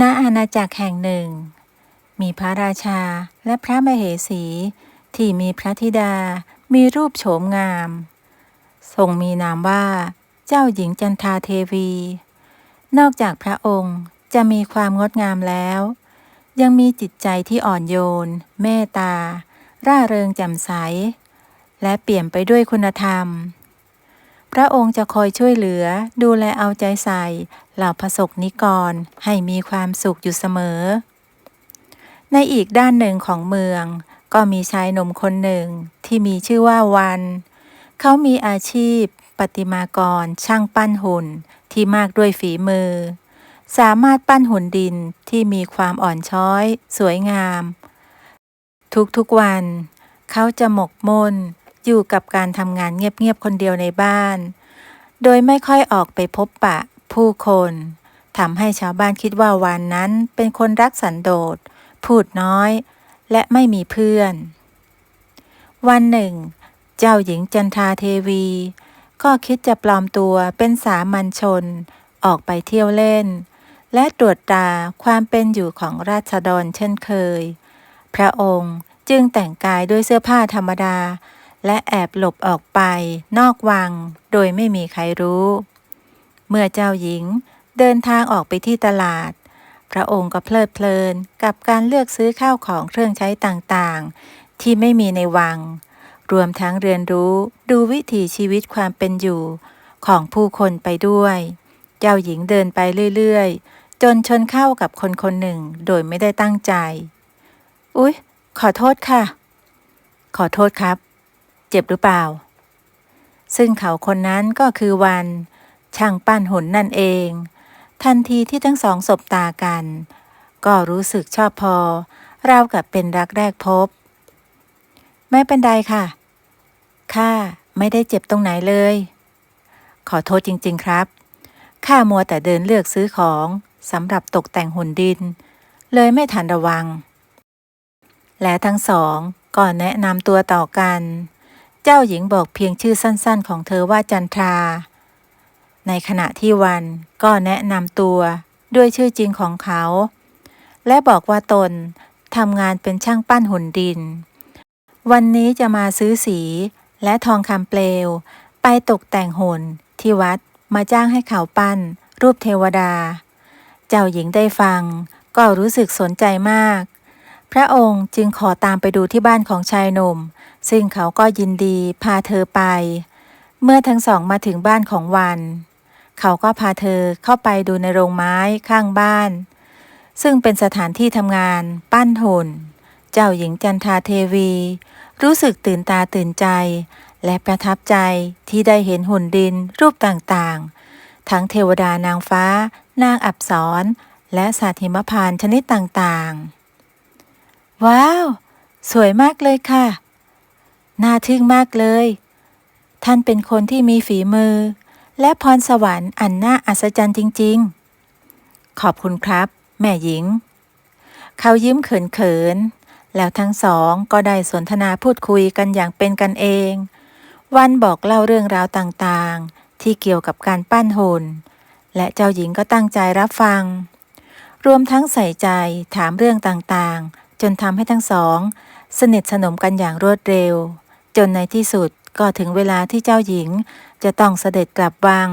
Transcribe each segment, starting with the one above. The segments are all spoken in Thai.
ณอาณาจักรแห่งหนึ่ง มีพระราชาและพระมเหสี ที่มีพระธิดา มีรูปโฉมงาม ทรงมีนามว่า เจ้าหญิงจันทาเทวี นอกจากพระองค์จะมีความงดงามแล้ว ยังมีจิตใจที่อ่อนโยน เมตตา ร่าเริงแจ่มใส และเปี่ยมไปด้วยคุณธรรม พระองค์จะคอยช่วยเหลือ ดูแลเอาใจใส่ เหล่าพระสกนิกรให้มีความสุขอยู่เสมอ ในอีกด้านหนึ่งของเมือง ก็มีชายหนุ่มคนหนึ่งที่มีชื่อว่าวัน เขามีอาชีพประติมากร ช่างปั้นหุ่นที่มากด้วยฝีมือ สามารถปั้นหุ่นดินที่มีความอ่อนช้อย สวยงาม ทุกๆวัน เขาจะหมกมุ่น อยู่กับการทำงานเงียบๆคนเดียวในบ้าน โดยไม่ค่อยออกไปพบปะ ผู้คนทำให้ชาวบ้านคิดว่าวันนั้นเป็นคนรักสันโดษ พูดน้อย และไม่มีเพื่อน วันหนึ่ง เจ้าหญิงจันทาเทวี ก็คิดจะปลอมตัวเป็นสามัญชน ออกไปเที่ยวเล่น และตรวจตาความเป็นอยู่ของราษฎรเช่นเคย พระองค์จึงแต่งกายด้วยเสื้อผ้าธรรมดา และแอบหลบออกไปนอกวัง โดยไม่มีใครรู้ เมื่อเจ้าหญิงเดินทางออกไปที่ตลาด พระองค์ก็เพลิดเพลินกับการเลือกซื้อข้าวของเครื่องใช้ต่างๆ ที่ไม่มีในวัง รวมทั้งเรียนรู้ดูวิถีชีวิตความเป็นอยู่ของผู้คนไปด้วย เจ้าหญิงเดินไปเรื่อยๆ จนชนเข้ากับคนคนหนึ่งโดยไม่ได้ตั้งใจ อุ๊ย ขอโทษค่ะ ขอโทษครับ เจ็บหรือเปล่า ซึ่งเขาคนนั้นก็คือวันช่างปั้นหุ่นนั่นเอง ทันทีที่ทั้งสองสบตากัน ก็รู้สึกชอบพอราวกับเป็นรักแรกพบ ไม่เป็นไรค่ะข้าไม่ได้เจ็บตรงไหนเลย ขอโทษจริง ๆครับข้ามัวแต่เดินเลือกซื้อของสำหรับตกแต่งหุ่นดิน เลยไม่ทันระวัง และทั้งสองก็แนะนำตัวต่อกัน เจ้าหญิงบอกเพียงชื่อสั้นๆ ของเธอว่าจันทรา ในขณะที่วันก็แนะนำตัวด้วยชื่อจริงของเขา และบอกว่าตนทำงานเป็นช่างปั้นหุ่นดิน วันนี้จะมาซื้อสีและทองคำเปลว ไปตกแต่งหุ่นที่วัดมาจ้างให้เขาปั้น รูปเทวดา เจ้าหญิงได้ฟัง ก็รู้สึกสนใจมาก พระองค์จึงขอตามไปดูที่บ้านของชายหนุ่ม ซึ่งเขาก็ยินดีพาเธอไป เมื่อทั้งสองมาถึงบ้านของวัน เขาก็พาเธอเข้าไปดูในโรงไม้ข้างบ้าน ซึ่งเป็นสถานที่ทำงานปั้นหุ่น เจ้าหญิงจันทาเทวี รู้สึกตื่นตาตื่นใจ และประทับใจที่ได้เห็นหุ่นดินรูปต่างๆ ทั้งเทวดานางฟ้า นางอับสรและสัตว์หิมพานชนิดต่างๆ ว้าว สวยมากเลยค่ะ น่าทึ่งมากเลย ท่านเป็นคนที่มีฝีมือ และพรสวรรค์อันน่าอัศจรรย์จริง ๆ ขอบคุณครับ แม่หญิง เขายิ้มเขินๆ แล้วทั้งสองก็ได้สนทนาพูดคุยกันอย่างเป็นกันเอง วันบอกเล่าเรื่องราวต่างๆ ที่เกี่ยวกับการปั้นหุ่น และเจ้าหญิงก็ตั้งใจรับฟัง รวมทั้งใส่ใจถามเรื่องต่างๆ จนทำให้ทั้งสองสนิทสนมกันอย่างรวดเร็ว จนในที่สุดก็ถึงเวลาที่เจ้าหญิงจะต้องเสด็จกลับวัง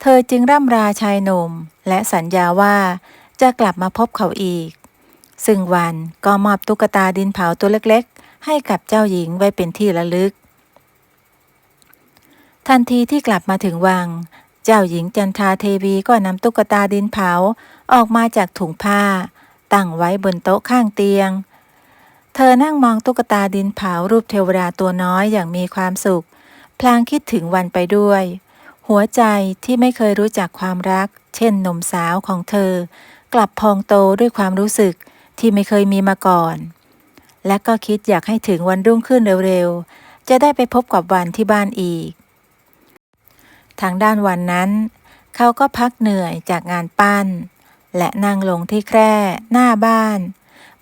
เธอจึงร่ำราชายหนุ่ม และสัญญาว่าจะกลับมาพบเขาอีก ซึ่งวันก็มอบตุ๊กตาดินเผาตัวเล็กๆ ให้กับเจ้าหญิงไว้เป็นที่ระลึก ทันทีที่กลับมาถึงวัง เจ้าหญิงจันทาเทวีก็นำตุ๊กตาดินเผาออกมาจากถุงผ้า ตั้งไว้บนโต๊ะข้างเตียง เธอนั่งมองตุ๊กตาดินเผารูปเทวดาตัวน้อยอย่างมีความสุข พลางคิดถึงวันไปด้วย หัวใจที่ไม่เคยรู้จักความรัก เช่นหนุ่มสาวของเธอ กลับพองโตด้วยความรู้สึกที่ไม่เคยมีมาก่อน และก็คิดอยากให้ถึงวันรุ่งขึ้นเร็วๆ จะได้ไปพบกับวันที่บ้านอีก ทางด้านวันนั้น เขาก็พักเหนื่อยจากงานปั้น และนั่งลงที่แคร่หน้าบ้าน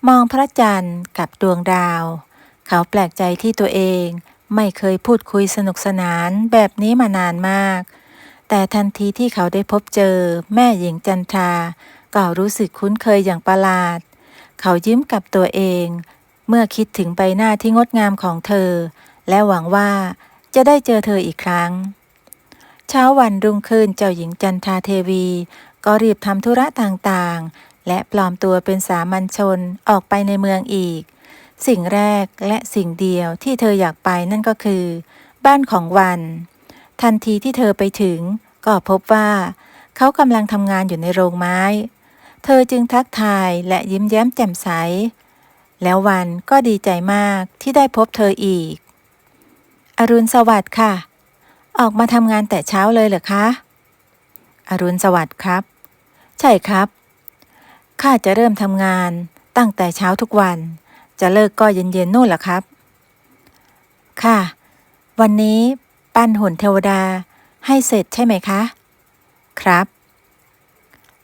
มองพระจันทร์กับดวงดาว เขาแปลกใจที่ตัวเอง ไม่เคยพูดคุยสนุกสนานแบบนี้มานานมาก แต่ทันทีที่เขาได้พบเจอ แม่หญิงจันทราก็รู้สึกคุ้นเคยอย่างประหลาด เขายิ้มกับตัวเอง เมื่อคิดถึงใบหน้าที่งดงามของเธอ และหวังว่าจะได้เจอเธออีกครั้ง เช้าวันรุ่งขึ้นเจ้าหญิงจันทาเทวี ก็รีบทำธุระต่างๆ และปลอมตัวเป็นสามัญชนออกไปในเมืองอีก สิ่งแรกและสิ่งเดียวที่เธออยากไปนั่นก็คือ บ้านของวัน ทันทีที่เธอไปถึง ก็พบว่า เขากำลังทำงานอยู่ในโรงไม้ เธอจึงทักทายและยิ้มแย้มแจ่มใส แล้ววันก็ดีใจมากที่ได้พบเธออีก อรุณสวัสดิ์ค่ะ ออกมาทำงานแต่เช้าเลยเหรอคะ อรุณสวัสดิ์ครับ ใช่ครับ ข้าจะเริ่มทำงานตั้งแต่เช้าทุกวัน จะเลิกก็เย็นๆนู่นแหละครับ ค่ะ วันนี้ปั้นหุ่นเทวดาให้เสร็จใช่ไหมคะ ครับ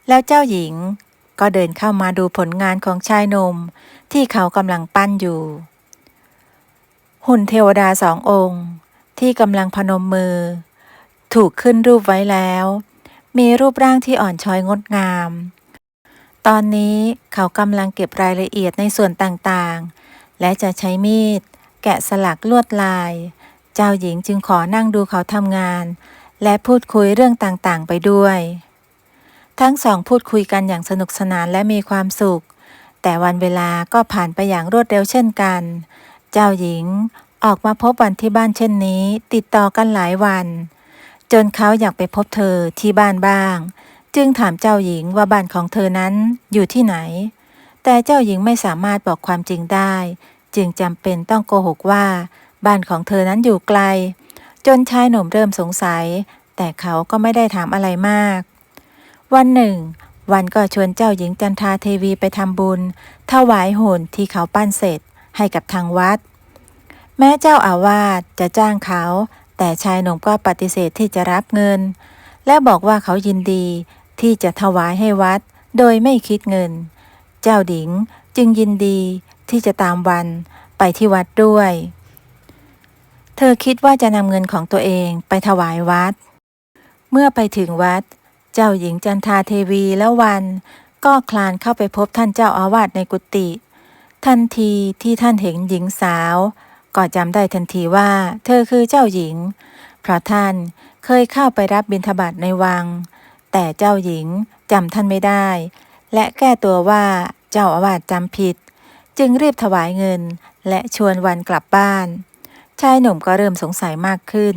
แล้วเจ้าหญิงก็เดินเข้ามาดูผลงานของชายหนุ่มที่เขากำลังปั้นอยู่ หุ่นเทวดาสององค์ ที่กำลังพนมมือ ถูกขึ้นรูปไว้แล้ว มีรูปร่างที่อ่อนช้อยงดงาม ตอนนี้เขากำลังเก็บรายละเอียดในส่วนต่างๆ และจะใช้มีด แกะสลักลวดลาย เจ้าหญิงจึงขอนั่งดูเขาทำงาน และพูดคุยเรื่องต่างๆ ไปด้วย ทั้งสองพูดคุยกันอย่างสนุกสนานและมีความสุข แต่วันเวลาก็ผ่านไปอย่างรวดเร็วเช่นกัน เจ้าหญิงออกมาพบวันที่บ้านเช่นนี้ ติดต่อกันหลายวัน จนเขาอยากไปพบเธอที่บ้านบ้าง จึงถามเจ้าหญิงว่าบ้านของเธอนั้นอยู่ที่ไหน แต่เจ้าหญิงไม่สามารถบอกความจริงได้ จึงจำเป็นต้องโกหกว่า บ้านของเธอนั้นอยู่ไกล จนชายหนุ่มเริ่มสงสัย แต่เขาก็ไม่ได้ถามอะไรมาก วันหนึ่ง วันก็ชวนเจ้าหญิงจันทาเทวีไปทำบุญ ถวายหุ่นที่เขาปั้นเสร็จให้กับทางวัด แม้เจ้าอาวาสจะจ้างเขา แต่ชายหนุ่มก็ปฏิเสธที่จะรับเงิน และบอกว่าเขายินดี ที่จะถวายให้วัดโดยไม่คิดเงิน เจ้าหญิงจึงยินดีที่จะตามวันไปที่วัดด้วย เธอคิดว่าจะนำเงินของตัวเองไปถวายวัด เมื่อไปถึงวัด เจ้าหญิงจันทาเทวีและวันก็คลานเข้าไปพบท่านเจ้าอาวาสในกุฏิทันทีที่ท่านเห็นหญิงสาว ก็จำได้ทันทีว่า เธอคือเจ้าหญิง เพราะท่านเคยเข้าไปรับบิณฑบาตในวัง แต่เจ้าหญิงจำท่านไม่ได้ และแก้ตัวว่าเจ้าอาวาสจำผิด จึงรีบถวายเงิน และชวนวันกลับบ้าน ชายหนุ่มก็เริ่มสงสัยมากขึ้น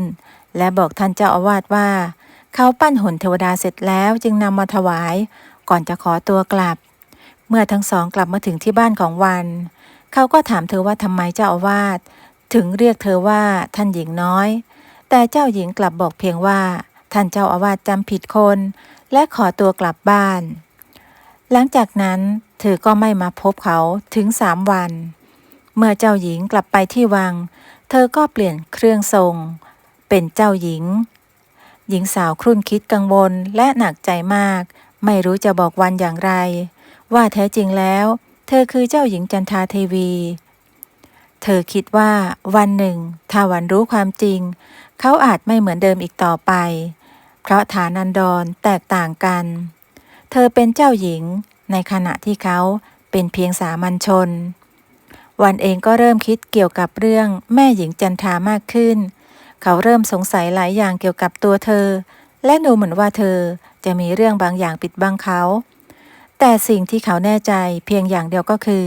และบอกท่านเจ้าอาวาสว่า เขาปั้นหุ่นเทวดาเสร็จแล้วจึงนำมาถวาย ก่อนจะขอตัวกลับ เมื่อทั้งสองกลับมาถึงที่บ้านของวัน เขาก็ถามเธอว่าทำไมเจ้าอาวาสถึงเรียกเธอว่าท่านหญิงน้อย แต่เจ้าหญิงกลับบอกเพียงว่า ท่านเจ้าอาวาสจำผิดคน และขอตัวกลับบ้าน หลังจากนั้นเธอก็ไม่มาพบเขาถึงสามวัน เมื่อเจ้าหญิงกลับไปที่วัง เธอก็เปลี่ยนเครื่องทรง เป็นเจ้าหญิง หญิงสาวครุ่นคิดกังวลและหนักใจมาก ไม่รู้จะบอกวันอย่างไร ว่าแท้จริงแล้ว เธอคือเจ้าหญิงจันทาเทวี เธอคิดว่าวันหนึ่ง ถ้าวันรู้ความจริง เขาอาจไม่เหมือนเดิมอีกต่อไป เพราะฐานันดรแตกต่างกัน เธอเป็นเจ้าหญิงในขณะที่เขาเป็นเพียงสามัญชน วันเองก็เริ่มคิดเกี่ยวกับเรื่องแม่หญิงจันทามากขึ้น เขาเริ่มสงสัยหลายอย่างเกี่ยวกับตัวเธอ และดูเหมือนว่าเธอจะมีเรื่องบางอย่างปิดบังเขา แต่สิ่งที่เขาแน่ใจเพียงอย่างเดียวก็คือ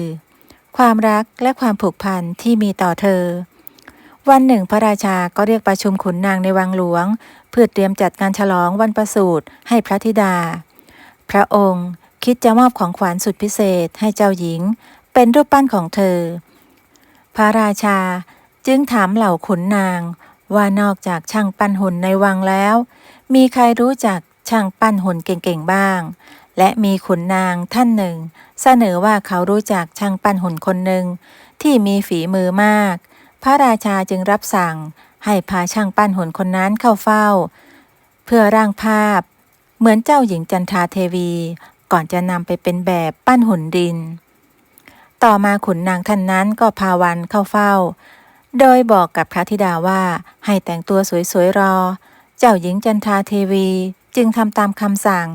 ความรักและความผูกพันที่มีต่อเธอ วันหนึ่งพระราชาก็เรียกประชุมขุนนางในวังหลวง เพื่อเตรียมจัดงานฉลองวันประสูติให้พระธิดา พระองค์คิดจะมอบของขวัญสุดพิเศษให้เจ้าหญิง เป็นรูปปั้นของเธอ พระราชาจึงถามเหล่าขุนนางว่านอกจากช่างปั้นหุ่นในวังแล้ว มีใครรู้จักช่างปั้นหุ่นเก่งๆบ้าง และมีขุนนางท่านหนึ่ง เสนอว่าเขารู้จักช่างปั้นหุ่นคนหนึ่งที่มีฝีมือมาก พระราชาจึงรับสั่งให้พาช่างปั้นหุ่นคนนั้นเข้าเฝ้า เพื่อร่างภาพ เหมือนเจ้าหญิงจันทาเทวี ก่อนจะนำไปเป็นแบบปั้นหุ่นดิน ต่อมาขุนนางท่านนั้นก็พาวันเข้าเฝ้า โดยบอกกับพระธิดาว่าให้แต่งตัวสวยๆรอ เจ้าหญิงจันทาเทวีจึงทำตามคำสั่ง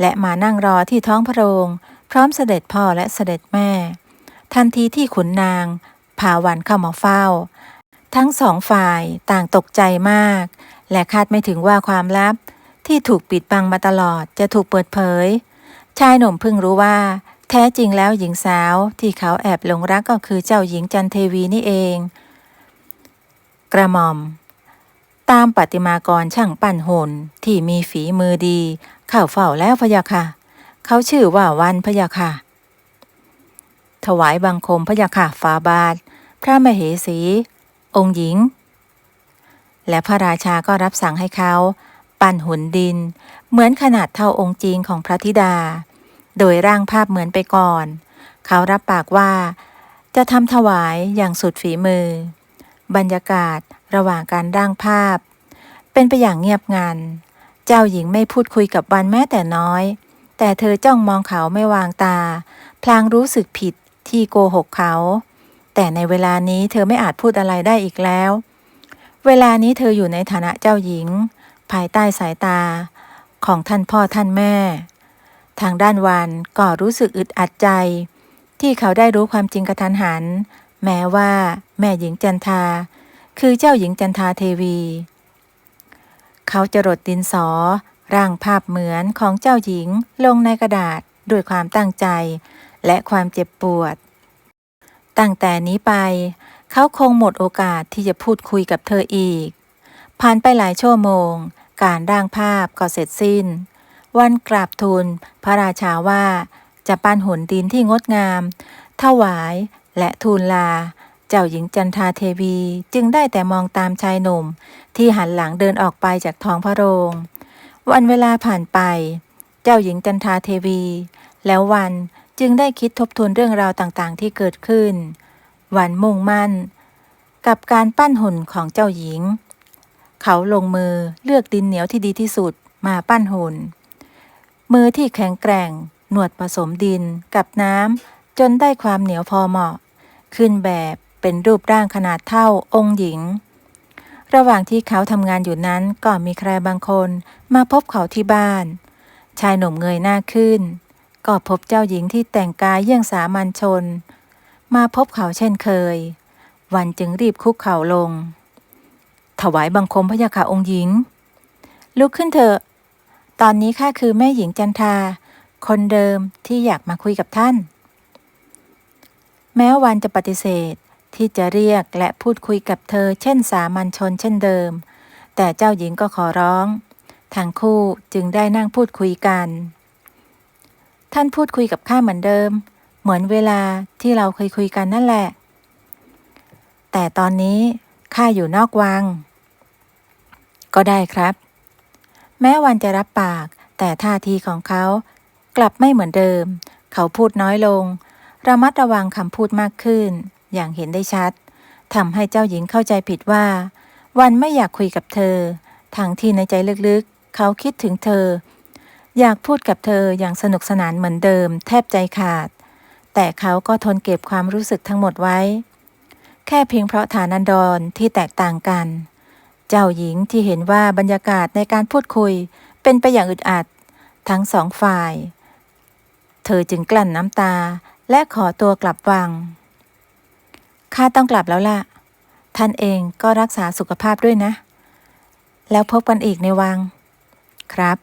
และมานั่งรอที่ท้องพระโรงพร้อมเสด็จพ่อและเสด็จแม่ ทันทีที่ขุนนางพาวันเข้ามาเฝ้า ทั้งสองฝ่ายต่างตกใจมาก และคาดไม่ถึงว่าความลับ ที่ถูกปิดบังมาตลอดจะถูกเปิดเผย ชายหนุ่มเพิ่งรู้ว่า แท้จริงแล้วหญิงสาวที่เขาแอบหลงรักก็คือเจ้าหญิงจันเทวีนี่เอง กระหม่อม ตามปฏิมากรช่างปั้นหุ่นที่มีฝีมือดีเข้าเฝ้าแล้วพะยะค่ะ เขาชื่อว่าวันพะยะค่ะ ถวายบังคมพะยะค่ะฟาบาท พระมเหสี องค์หญิง และพระราชาก็รับสั่งให้เขาปั้นหุ่นดิน เหมือนขนาดเท่าองค์จริงของพระธิดา โดยร่างภาพเหมือนไปก่อน เขารับปากว่า จะทำถวายอย่างสุดฝีมือ บรรยากาศ ระหว่างการร่างภาพ เป็นไปอย่างเงียบงัน เจ้าหญิงไม่พูดคุยกับวันแม้แต่น้อย แต่เธอจ้องมองเขาไม่วางตา พลางรู้สึกผิดที่โกหกเขา แต่ในเวลานี้เธอไม่อาจพูดอะไรได้อีกแล้ว เวลานี้เธออยู่ในฐานะเจ้าหญิง ภายใต้สายตา ของท่านพ่อท่านแม่ ทางด้านวันก็รู้สึกอึดอัดใจ ที่เขาได้รู้ความจริงกระทันหัน แม้ว่าแม่หญิงจันทา คือเจ้าหญิงจันทาเทวี เขาจะรดดินสอ ร่างภาพเหมือนของเจ้าหญิงลงในกระดาษด้วยความตั้งใจ และความเจ็บปวด ตั้งแต่นี้ไป เขาคงหมดโอกาสที่จะพูดคุยกับเธออีก ผ่านไปหลายชั่วโมง การร่างภาพก็เสร็จสิ้น วันกราบทูลพระราชาว่าจะปั้นหุ่นดินที่งดงาม ถวายและทูลลา จ้าหญิงจันทาเทวีจึงได้แต่มองตามชายหนุ่ม ที่หันหลังเดินออกไปจากท้องพระโรง วันเวลาผ่านไป เจ้าหญิงจันทาเทวี แล้ววันจึงได้คิดทบทวนเรื่องราวต่างๆ ที่เกิดขึ้น วันมุ่งมั่น กับการปั้นหุ่นของเจ้าหญิง เขาลงมือเลือกดินเหนียวที่ดีที่สุดมาปั้นหุ่น มือที่แข็งแกร่ง หนวดผสมดินกับน้ำจนได้ความเหนียวพอเหมาะ ขึ้นแบบ เป็นรูปร่างขนาดเท่าองค์หญิง ระหว่างที่เขาทำงานอยู่นั้นก็มีใครบางคนมาพบเขาที่บ้าน ชายหนุ่มเงยหน้าขึ้น ก็พบเจ้าหญิงที่แต่งกายเยี่ยงสามัญชน มาพบเขาเช่นเคย วันจึงรีบคุกเข่าลง ถวายบังคมพระยาค่ะองค์หญิง ลุกขึ้นเถอะ ตอนนี้ข้าคือแม่หญิงจันทาคนเดิมที่อยากมาคุยกับท่าน แม้วันจะปฏิเสธ ที่จะเรียกและพูดคุยกับเธอ เช่นสามัญชนเช่นเดิม แต่เจ้าหญิงก็ขอร้องทั้งคู่จึงได้นั่งพูดคุยกัน ท่านพูดคุยกับข้าเหมือนเดิม เหมือนเวลาที่เราเคยคุยกันนั่นแหละ แต่ตอนนี้ข้าอยู่นอกวัง ก็ได้ครับ แม้วันจะรับปาก แต่ท่าทีของเขากลับไม่เหมือนเดิม เขาพูดน้อยลง ระมัดระวังคำพูดมากขึ้น อย่างเห็นได้ชัดทำให้เจ้าหญิงเข้าใจผิดว่า วันไม่อยากคุยกับเธอทั้งที่ในใจลึกๆ เขาคิดถึงเธอ อยากพูดกับเธออย่างสนุกสนานเหมือนเดิม แทบใจขาด แต่เขาก็ทนเก็บความรู้สึกทั้งหมดไว้ แค่เพียงเพราะฐานันดรที่แตกต่างกัน เจ้าหญิงที่เห็นว่าบรรยากาศในการพูดคุย เป็นไปอย่างอึดอัด ทั้งสองฝ่าย เธอจึงกลั้นน้ำตาและขอตัวกลับวัง ข้าต้องกลับแล้วล่ะ ท่านเองก็รักษาสุขภาพด้วยนะ แล้วพบกันอีกในวัง ครับ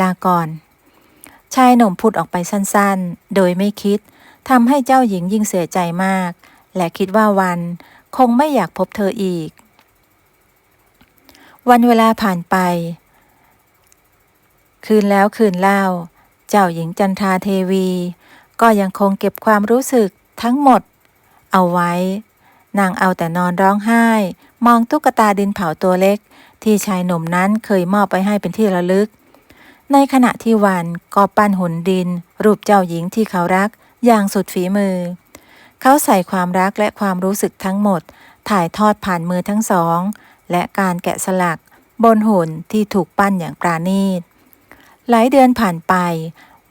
ลาก่อน ชายหนุ่มพูดออกไปสั้นๆ โดยไม่คิดทำให้เจ้าหญิงยิ่งเสียใจมาก และคิดว่าวันคงไม่อยากพบเธออีก วันเวลาผ่านไป คืนแล้วคืนเล่า เจ้าหญิงจันทาเทวี ก็ยังคงเก็บความรู้สึกทั้งหมด เอาไว้ นางเอาแต่นอนร้องไห้ มองตุ๊กตาดินเผาตัวเล็ก ที่ชายหนุ่มนั้นเคยมอบไปให้เป็นที่ระลึก ในขณะที่วันก็ปั้นหุ่นดิน รูปเจ้าหญิงที่เขารักอย่างสุดฝีมือ เขาใส่ความรักและความรู้สึกทั้งหมด ถ่ายทอดผ่านมือทั้งสอง และการแกะสลัก บนหุ่นที่ถูกปั้นอย่างปราณีต หลายเดือนผ่านไป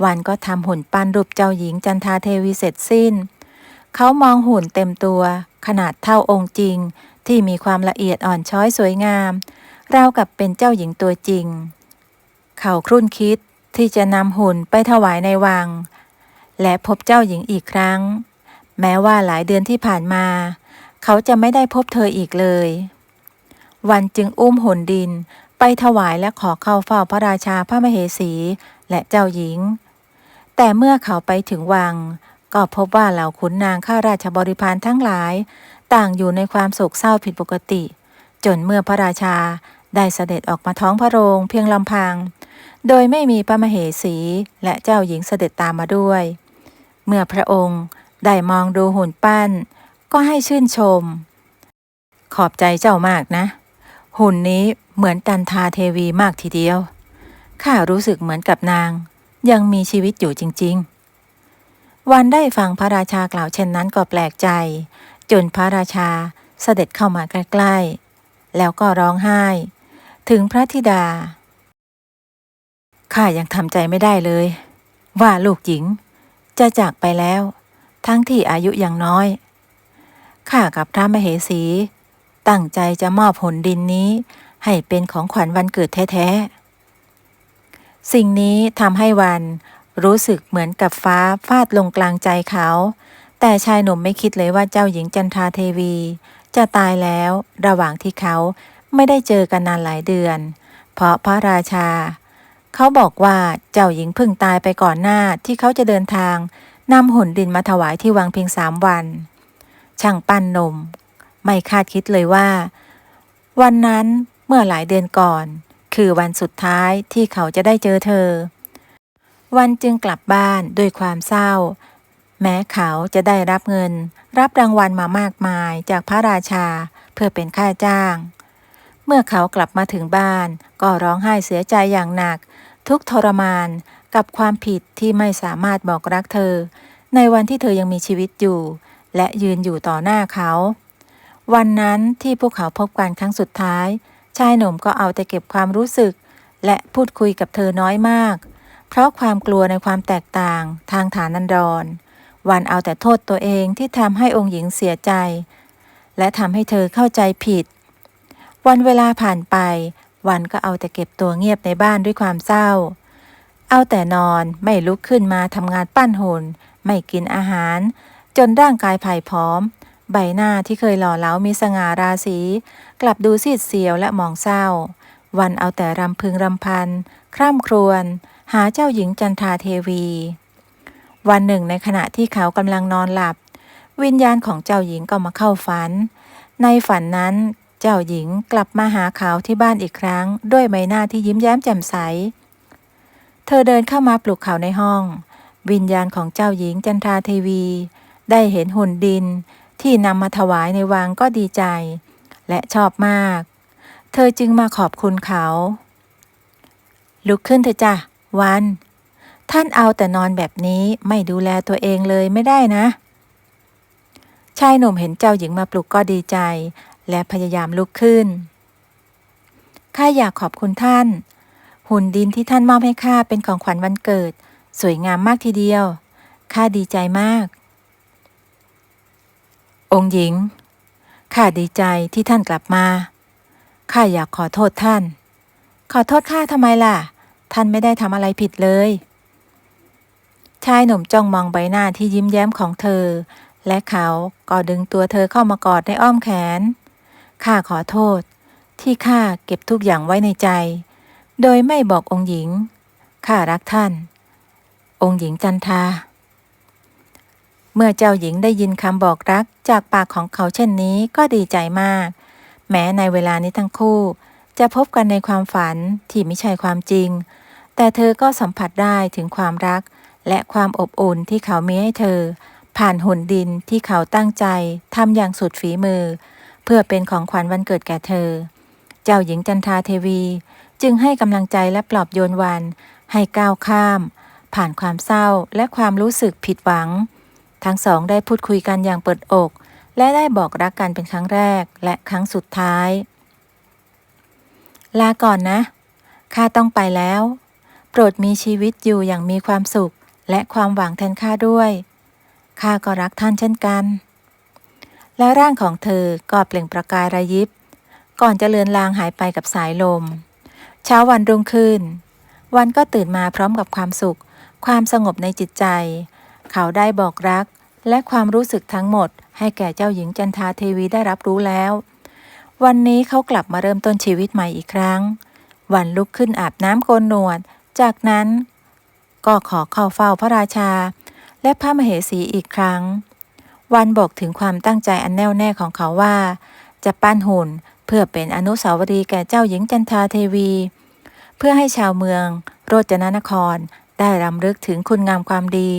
วันก็ทำหุ่นปั้นรูปเจ้าหญิงจันทาเทวีเสร็จสิ้น เขามองหุ่นเต็มตัว ขนาดเท่าองค์จริง ที่มีความละเอียดอ่อนช้อยสวยงามราวกับเป็นเจ้าหญิงตัวจริง เขาครุ่นคิดที่จะนำหุ่นไปถวายในวัง และพบเจ้าหญิงอีกครั้ง แม้ว่าหลายเดือนที่ผ่านมา เขาจะไม่ได้พบเธออีกเลย วันจึงอุ้มหุ่นดินไปถวายและขอเข้าเฝ้าพระราชาพระมเหสีและเจ้าหญิง แต่เมื่อเขาไปถึงวัง ก็พบว่าเหล่าขุนนางข้าราชบริพารทั้งหลาย ต่างอยู่ในความโศกเศร้าผิดปกติ จนเมื่อพระราชาได้เสด็จออกมาท้องพระโรงเพียงลำพัง โดยไม่มีพระมเหสีและเจ้าหญิงเสด็จตามมาด้วย เมื่อพระองค์ได้มองดูหุ่นปั้น ก็ให้ชื่นชม ขอบใจเจ้ามากนะ หุ่นนี้เหมือนตันทาเทวีมากทีเดียว ข้ารู้สึกเหมือนกับนาง ยังมีชีวิตอยู่จริง ๆ วันได้ฟังพระราชากล่าวเช่นนั้นก็แปลกใจ จนพระราชาเสด็จเข้ามาใกล้ๆ แล้วก็ร้องไห้ ถึงพระธิดา ข้ายังทำใจไม่ได้เลย ว่าลูกหญิง จะจากไปแล้ว ทั้งที่อายุยังน้อย ข้ากับพระมเหสี ตั้งใจจะมอบหนดินนี้ให้เป็นของขวัญวันเกิดแท้ๆ สิ่งนี้ทำให้วัน รู้สึกเหมือนกับฟ้าฟาดลงกลางใจเขา แต่ชายหนุ่มไม่คิดเลยว่าเจ้าหญิงจันทราเทวี จะตายแล้วระหว่างที่เขาไม่ได้เจอกันนานหลายเดือน เพราะพระราชา เขาบอกว่าเจ้าหญิงเพิ่งตายไปก่อนหน้าที่เขาจะเดินทางนำหุ่นดินมาถวายที่วังเพียงสามวัน ช่างปั้นหนุ่มไม่คาดคิดเลยว่า วันนั้นเมื่อหลายเดือนก่อน คือวันสุดท้ายที่เขาจะได้เจอเธอ วันจึงกลับบ้านด้วยความเศร้า แม้เขาจะได้รับเงิน รับรางวัลมามากมายจากพระราชาเพื่อเป็นค่าจ้าง เมื่อเขากลับมาถึงบ้าน ก็ร้องไห้เสียใจอย่างหนัก ทุกทรมานกับความผิดที่ไม่สามารถบอกรักเธอ ในวันที่เธอยังมีชีวิตอยู่ และยืนอยู่ต่อหน้าเขา วันนั้นที่พวกเขาพบกันครั้งสุดท้าย ชายหนุ่มก็เอาแต่เก็บความรู้สึก และพูดคุยกับเธอน้อยมาก เพราะความกลัวในความแตกต่างทางฐานันดร วันเอาแต่โทษตัวเองที่ทำให้องค์หญิงเสียใจ และทำให้เธอเข้าใจผิด วันเวลาผ่านไป วันก็เอาแต่เก็บตัวเงียบในบ้านด้วยความเศร้า เอาแต่นอนไม่ลุกขึ้นมาทำงานปั้นหุ่นไม่กินอาหาร จนร่างกายผ่พร้อม ใบหน้าที่เคยหล่อเหลามีสง่าราศี กลับดูซีดเซียวและมองเศร้า วันเอาแต่รำพึงรำพัน คร่ำครวญ หาเจ้าหญิงจันทราเทวี วันหนึ่งในขณะที่เขากำลังนอนหลับ วิญญาณของเจ้าหญิงก็มาเข้าฝัน ในฝันนั้นเจ้าหญิงกลับมาหาเขาที่บ้านอีกครั้ง ด้วยใบหน้าที่ยิ้มแย้มแจ่มใส เธอเดินเข้ามาปลุกเขาในห้อง วิญญาณของเจ้าหญิงจันทราเทวี ได้เห็นหุ่นดินที่นำมาถวายในวังก็ดีใจ และชอบมาก เธอจึงมาขอบคุณเขา ลุกขึ้นเถอะจ้ะ วัน ท่านเอาแต่นอนแบบนี้ไม่ดูแลตัวเองเลยไม่ได้นะ ชายหนุ่มเห็นเจ้าหญิงมาปลุกก็ดีใจ และพยายามลุกขึ้น ข้าอยากขอบคุณท่าน หุ่นดินที่ท่านมอบให้ข้าเป็นของขวัญวันเกิด สวยงามมากทีเดียว ข้าดีใจมาก องค์หญิง ข้าดีใจที่ท่านกลับมา ข้าอยากขอโทษท่าน ขอโทษข้าทำไมล่ะ ท่านไม่ได้ทำอะไรผิดเลย ชายหนุ่มจ้องมองใบหน้าที่ยิ้มแย้มของเธอ และเขาก็ดึงตัวเธอเข้ามากอดในอ้อมแขน ข้าขอโทษ ที่ข้าเก็บทุกอย่างไว้ในใจ โดยไม่บอกองค์หญิง ข้ารักท่าน องค์หญิงจันทา เมื่อเจ้าหญิงได้ยินคำบอกรักจากปากของเขาเช่นนี้ก็ดีใจมาก แม้ในเวลานี้ทั้งคู่จะพบกันในความฝันที่ไม่ใช่ความจริง แต่เธอก็สัมผัสได้ถึงความรัก และความอบอุ่นที่เขามีให้เธอ ผ่านหุ่นดินที่เขาตั้งใจทำอย่างสุดฝีมือ เพื่อเป็นของขวัญวันเกิดแก่เธอ เจ้าหญิงจันทราเทวี จึงให้กำลังใจและปลอบโยนวัน ให้ก้าวข้าม ผ่านความเศร้าและความรู้สึกผิดหวัง ทั้งสองได้พูดคุยกันอย่างเปิดอก และได้บอกรักกันเป็นครั้งแรกและครั้งสุดท้าย ลาก่อนนะข้าต้องไปแล้ว โปรดมีชีวิตอยู่อย่างมีความสุข และความหวังแทนข้าด้วยข้าก็รักท่านเช่นกัน และร่างของเธอก็เปล่งประกายระยิบ ก่อนจะเลือนลางหายไปกับสายลม เช้าวันรุ่งขึ้น วันก็ตื่นมาพร้อมกับความสุข ความสงบในจิตใจ เขาได้บอกรัก และความรู้สึกทั้งหมด ให้แก่เจ้าหญิงจันทาเทวีได้รับรู้แล้ว วันนี้เขากลับมาเริ่มต้นชีวิตใหม่อีกครั้ง วันลุกขึ้นอาบน้ำโกนหนวด จากนั้นก็ขอเข้าเฝ้าพระราชา และพระมเหสีอีกครั้ง วันบอกถึงความตั้งใจอันแน่วแน่ของเขาว่า จะปั้นหุ่นเพื่อเป็นอนุสาวรีย์แก่เจ้าหญิงจันทาเทวี เพื่อให้ชาวเมือง โรจนนครได้รำลึกถึงคุณงามความดี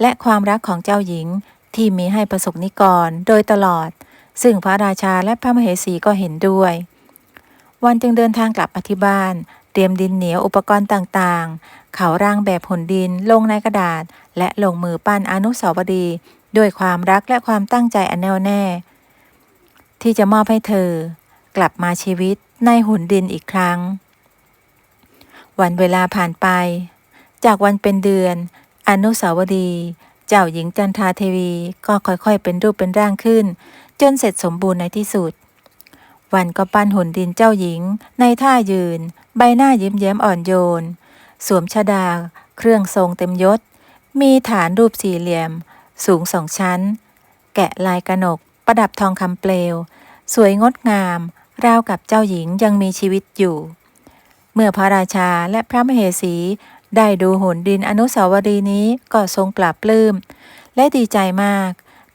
และความรักของเจ้าหญิงที่มีให้ประสบนิกรโดยตลอด ซึ่งพระราชาและพระมเหสีก็เห็นด้วย วันจึงเดินทางกลับมาที่บ้าน เตรียมดินเหนียวอุปกรณ์ต่างๆ เขาร่างแบบหุ่นดินลงในกระดาษ และลงมือปั้นอนุสาวรีย์ด้วยความรักและความตั้งใจอันแน่วแน่ ที่จะมอบให้เธอ กลับมาชีวิตในหุ่นดินอีกครั้ง วันเวลาผ่านไป จากวันเป็นเดือน อนุสาวรีย์เจ้าหญิงจันทาเทวีก็ค่อยๆ เป็นรูปเป็นร่างขึ้น จนเสร็จสมบูรณ์ในที่สุด วันก็ปั้นหุ่นดินเจ้าหญิง ในท่ายืน ใบหน้ายิ้มแย้มอ่อนโยน สวมชดา เครื่องทรงเต็มยศ มีฐานรูปสี่เหลี่ยม สูงสองชั้น แกะลายกระหนก ประดับทองคำเปลว สวยงดงาม ราวกับเจ้าหญิงยังมีชีวิตอยู่ เมื่อพระราชาและพระมเหสี ได้ดูหุ่นดินอนุสาวรีย์นี้ก็ทรงปราบปลื้มและดีใจมาก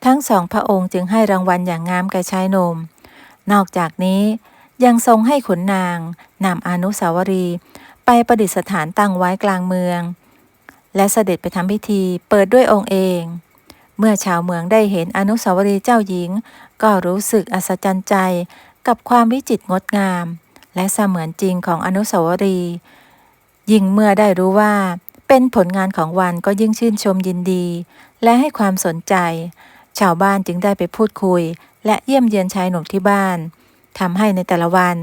ทั้งสองพระองค์จึงให้รางวัลอย่างงามแก่ชายหนุ่ม นอกจากนี้ยังทรงให้ขุนนางนำอนุสาวรีย์ไปประดิษฐานตั้งไว้กลางเมือง และเสด็จไปทำพิธีเปิดด้วยองค์เอง เมื่อชาวเมืองได้เห็นอนุสาวรีย์เจ้าหญิง ก็รู้สึกอัศจรรย์ใจกับความวิจิตรงดงาม และเสมือนจริงของอนุสาวรีย์ยิ่งเมื่อได้รู้ว่าเป็นผลงานของวันก็ยิ่งชื่นชมยินดี และให้ความสนใจ ชาวบ้านจึงได้ไปพูดคุย และเยี่ยมเยียนชายหนุ่มที่บ้านทำให้ในแต่ละวัน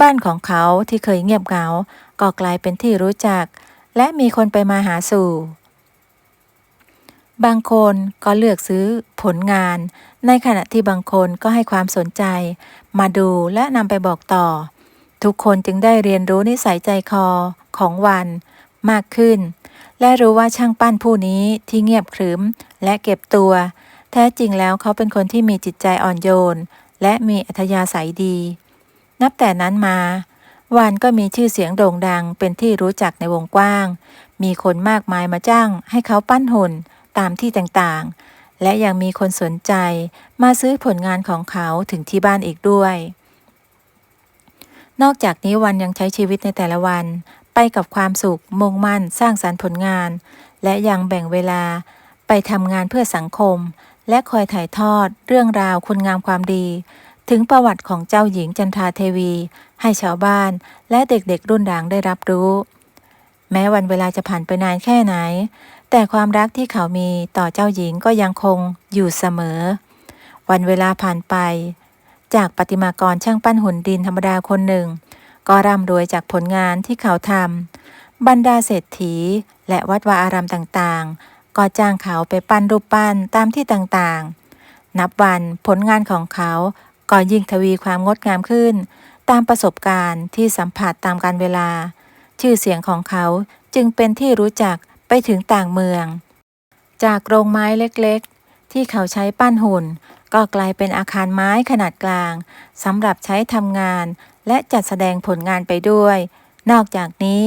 บ้านของเขาที่เคยเงียบเหงาก็กลายเป็นที่รู้จัก และมีคนไปมาหาสู่ บางคนก็เลือกซื้อผลงาน ในขณะที่บางคนก็ให้ความสนใจ มาดูและนำไปบอกต่อ ทุกคนจึงได้เรียนรู้นิสัยใจคอของวันมากขึ้น และรู้ว่าช่างปั้นผู้นี้ที่เงียบขรึมและเก็บตัว ท้จริงแล้วเขาเป็นคนที่มีจิตใจอ่อนโยน และมีอัธยาศัยดี นับแต่นั้นมาวานก็มีชื่อเสียงโด่งดังเป็นที่รู้จักในวงกว้าง มีคนมากมายมาจ้างให้เขาปั้นหุ่นตามที่ต่างๆ และยังมีคนสนใจมาซื้อผลงานของเขาถึงที่บ้านอีกด้วย นอกจากนี้วันยังใช้ชีวิตในแต่ละวัน ไปกับความสุขมุ่งมั่นสร้างสรรค์ผลงาน และยังแบ่งเวลาไปทำงานเพื่อสังคม และคอยถ่ายทอดเรื่องราวคุณงามความดี ถึงประวัติของเจ้าหญิงจันทาเทวี ให้ชาวบ้านและเด็กๆรุ่นดังได้รับรู้ แม้วันเวลาจะผ่านไปนานแค่ไหน แต่ความรักที่เขามีต่อเจ้าหญิงก็ยังคงอยู่เสมอ วันเวลาผ่านไป จากปฏิมากรช่างปั้นหุ่นดินธรรมดาคนหนึ่ง ก็ร่ำรวยจากผลงานที่เขาทำบรรดาเศรษฐีและวัดวาอารามต่างๆ ก็จ้างเขาไปปั้นรูปปั้นตามที่ต่างๆ นับวันผลงานของเขาก็ยิ่งทวีความงดงามขึ้น ตามประสบการณ์ที่สัมผัสตามการเวลา ชื่อเสียงของเขาจึงเป็นที่รู้จักไปถึงต่างเมือง จากโรงไม้เล็กๆ ที่เขาใช้ปั้นหุ่น ก็กลายเป็นอาคารไม้ขนาดกลางสำหรับใช้ทำงานและจัดแสดงผลงานไปด้วย นอกจากนี้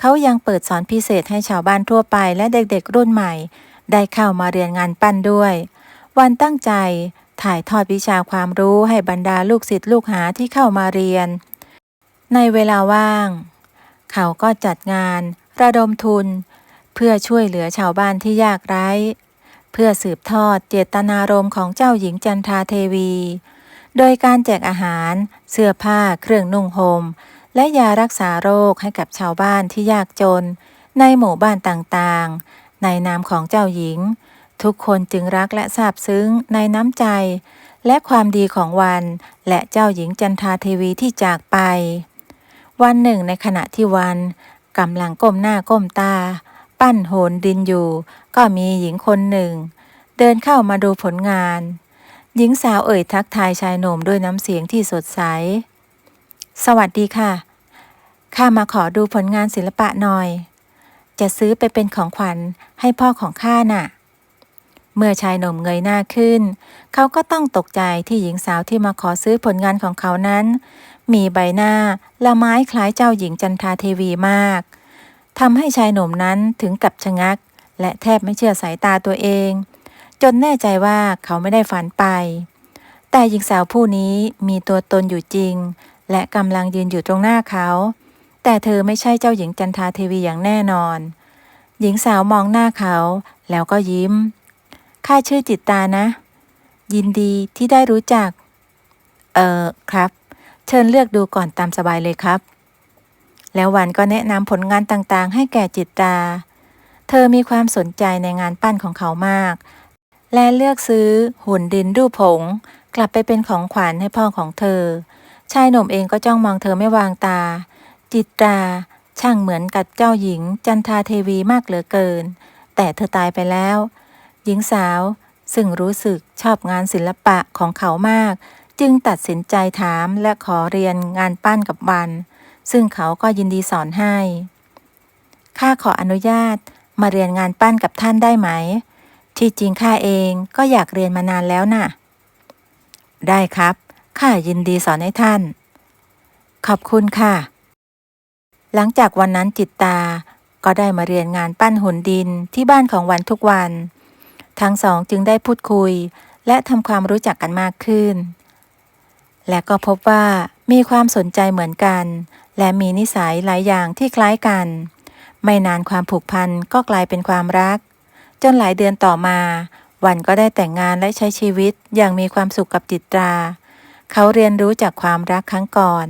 เขายังเปิดสอนพิเศษให้ชาวบ้านทั่วไปและเด็กๆรุ่นใหม่ ได้เข้ามาเรียนงานปั้นด้วย วันตั้งใจถ่ายทอดวิชาความรู้ให้บรรดาลูกศิษย์ลูกหาที่เข้ามาเรียน ในเวลาว่าง เขาก็จัดงาน ระดมทุน เพื่อช่วยเหลือชาวบ้านที่ยากไร้ เพื่อสืบทอดเจตนารมณ์ของเจ้าหญิงจันทาเทวี โดยการแจกอาหาร เสื้อผ้า เครื่องนุ่งหม่ม และยารักษาโรคให้กับชาวบ้านที่ยากจน ในหมู่บ้านต่างๆ ในนามของเจ้าหญิง ทุกคนจึงรักและซาบซึ้งในน้ำใจ และความดีของวัน และเจ้าหญิงจันทาเทวีที่จากไป วันหนึ่งในขณะที่วันกำลังก้มหน้าก้มตา ปั้นโหนดินอยู่ ก็มีหญิงคนหนึ่ง เดินเข้ามาดูผลงาน หญิงสาวเอ่ยทักทายชายหนุ่มด้วยน้ำเสียงที่สดใส สวัสดีค่ะ ข้ามาขอดูผลงานศิลปะหน่อย จะซื้อไปเป็นของขวัญให้พ่อของข้าน่ะ เมื่อชายหนุ่มเงยหน้าขึ้น เขาก็ต้องตกใจที่หญิงสาวที่มาขอซื้อผลงานของเขานั้น มีใบหน้าละไม้คล้ายเจ้าหญิงจันทาเทวีมากทำให้ชายหนุ่มนั้นถึงกับชะงัก และแทบไม่เชื่อสายตาตัวเอง จนแน่ใจว่าเขาไม่ได้ฝันไป แต่หญิงสาวผู้นี้มีตัวตนอยู่จริง และกำลังยืนอยู่ตรงหน้าเขา แต่เธอไม่ใช่เจ้าหญิงจันทาเทวีอย่างแน่นอน หญิงสาวมองหน้าเขา แล้วก็ยิ้ม ข้าชื่อจิตตานะ ยินดีที่ได้รู้จัก เออครับ เชิญเลือกดูก่อนตามสบายเลยครับ แล้ววันก็แนะนำผลงานต่างๆ ให้แก่จิตตา เธอมีความสนใจในงานปั้นของเขามาก และเลือกซื้อหุ่นดินรูปผง กลับไปเป็นของขวัญให้พ่อของเธอ ชายหนุ่มเองก็จ้องมองเธอไม่วางตา จิตรา ช่างเหมือนกับเจ้าหญิง จันทาเทวีมากเหลือเกิน แต่เธอตายไปแล้ว หญิงสาว ซึ่งรู้สึกชอบงานศิลปะของเขามาก จึงตัดสินใจถามและขอเรียนงานปั้นกับวัน ซึ่งเขาก็ยินดีสอนให้ ข้าขออนุญาตมาเรียนงานปั้นกับท่านได้ไหม ที่จริงข้าเองก็อยากเรียนมานานแล้วน่ะ ได้ครับ ข้ายินดีสอนให้ท่าน ขอบคุณค่ะ หลังจากวันนั้นจิตตาก็ได้มาเรียนงานปั้นหุ่นดินที่บ้านของวันทุกวัน ทั้งสองจึงได้พูดคุย และทำความรู้จักกันมากขึ้น และก็พบว่ามีความสนใจเหมือนกัน และมีนิสัยหลายอย่างที่คล้ายกัน ไม่นานความผูกพันก็กลายเป็นความรัก จนหลายเดือนต่อมา วันก็ได้แต่งงานและใช้ชีวิตอย่างมีความสุขกับจิตรา เขาเรียนรู้จากความรักครั้งก่อน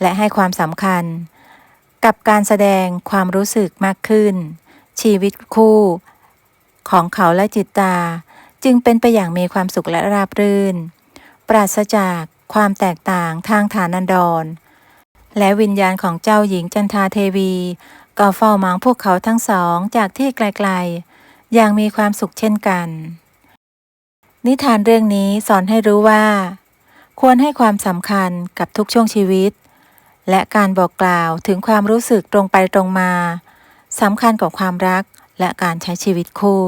และให้ความสำคัญ กับการแสดงความรู้สึกมากขึ้น ชีวิตคู่ ของเขาและจิตตา จึงเป็นไปอย่างมีความสุขและราบรื่น ปราศจากความแตกต่างทางฐานันดร และวิญญาณของเจ้าหญิงจันทาเทวี ก็เฝ้ามองพวกเขาทั้งสองจากที่ไกลๆ อย่างมีความสุขเช่นกัน นิทานเรื่องนี้สอนให้รู้ว่า ควรให้ความสำคัญกับทุกช่วงชีวิต และการบอกกล่าวถึงความรู้สึกตรงไปตรงมาสำคัญกว่าความรักและการใช้ชีวิตคู่